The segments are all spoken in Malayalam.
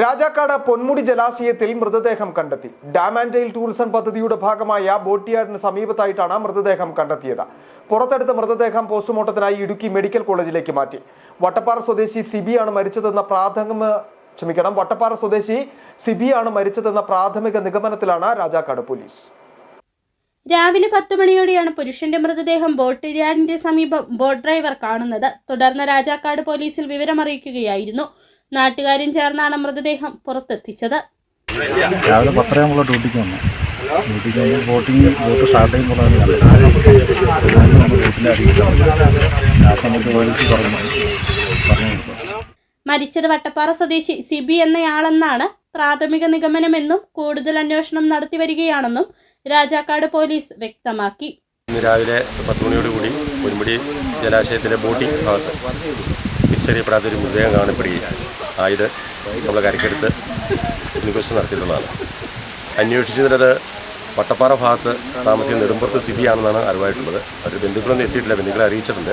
രാജാക്കാട് പൊന്മുടി ജലാശയത്തിൽ മൃതദേഹം കണ്ടെത്തി. ഡാം ആൻഡ് ഡെയിൽ ടൂറിസം പദ്ധതിയുടെ ഭാഗമായ ബോട്ടിയാടിന് സമീപത്തായിട്ടാണ് മൃതദേഹം കണ്ടെത്തിയത്. പുറത്തെടുത്ത മൃതദേഹം പോസ്റ്റ്മോർട്ടത്തിനായി ഇടുക്കി മെഡിക്കൽ കോളേജിലേക്ക് മാറ്റി. വട്ടപ്പാറ സ്വദേശി സിബിയാണ് മരിച്ചതെന്ന പ്രാഥമിക ക്ഷമിക്കണം വട്ടപ്പാറ സ്വദേശി സിബിയാണ് മരിച്ചതെന്ന പ്രാഥമിക നിഗമനത്തിലാണ് രാജാക്കാട് പോലീസ്. രാവിലെ പത്ത് മണിയോടെയാണ് പുരുഷന്റെ മൃതദേഹം ബോട്ട് യാർഡിന്റെ സമീപം ബോട്ട് ഡ്രൈവർ കാണുന്നത്. തുടർന്ന് രാജാക്കാട് പോലീസിൽ വിവരമറിയിക്കുകയായിരുന്നു. നാട്ടുകാരും ചേർന്നാണ് മൃതദേഹം പുറത്തെത്തിച്ചത്. രാവിലെ പത്തരയാകുമ്പോൾ ഡ്യൂട്ടിക്ക് വന്നു. ഡ്യൂട്ടിക്ക് വന്ന് ബോട്ടിങ് ബോട്ട് സ്റ്റാർട്ട് അറിയിച്ചത് ആ സമയത്ത് പോലീസ് പറഞ്ഞു. മരിച്ചത് വട്ടപ്പാറ സ്വദേശി സിബി എന്നയാളെന്നാണ് പ്രാഥമിക നിഗമനമെന്നും കൂടുതൽ അന്വേഷണം നടത്തി വരികയാണെന്നും രാജാക്കാട് പോലീസ് വ്യക്തമാക്കി. ഇന്ന് രാവിലെ പത്ത് മണിയോടുകൂടി പൊന്മുടി ജലാശയത്തിലെ ബോട്ടിംഗ് ഭാഗത്ത് തിരിച്ചറിയപ്പെടാത്തൊരു മൃതദേഹം കാണപ്പെടുകയും ആയത് നമ്മൾ കരക്കെടുത്ത് ഇൻക്വസ്റ്റ് നടത്തിയിട്ടുള്ളതാണ് അന്വേഷിച്ചതിനത് വട്ടപ്പാറ ഭാഗത്ത് താമസിക്കുന്ന നെടുമ്പുറത്ത് സിബി ആണെന്നാണ് അറിവായിട്ടുള്ളത്. അവർ ബന്ധുക്കളൊന്നും എത്തിയിട്ടില്ല. ബന്ധുക്കളെ അറിയിച്ചിട്ടുണ്ട്.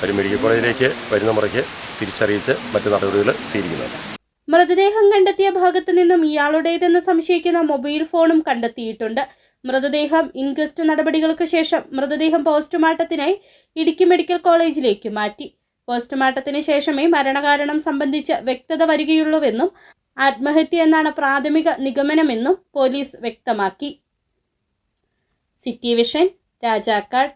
അവർ മെഡിക്കൽ കോളേജിലേക്ക് വരുന്ന മുറയ്ക്ക് തിരിച്ചറിയിച്ച് മറ്റു നടപടികൾ സ്വീകരിക്കുന്നുണ്ട്. മൃതദേഹം കണ്ടെത്തിയ ഭാഗത്തു നിന്നും ഇയാളുടേതെന്ന് സംശയിക്കുന്ന മൊബൈൽ ഫോണും കണ്ടെത്തിയിട്ടുണ്ട്. മൃതദേഹം ഇൻക്വസ്റ്റ് നടപടികൾക്ക് ശേഷം മൃതദേഹം പോസ്റ്റ്മോർട്ടത്തിനായി ഇടുക്കി മെഡിക്കൽ കോളേജിലേക്ക് മാറ്റി. പോസ്റ്റ്മോർട്ടത്തിന് ശേഷമേ മരണകാരണം സംബന്ധിച്ച് വ്യക്തത വരികയുള്ളൂവെന്നും ആത്മഹത്യ എന്നാണ് പ്രാഥമിക നിഗമനമെന്നും പോലീസ് വ്യക്തമാക്കി. City vision Rajakkad.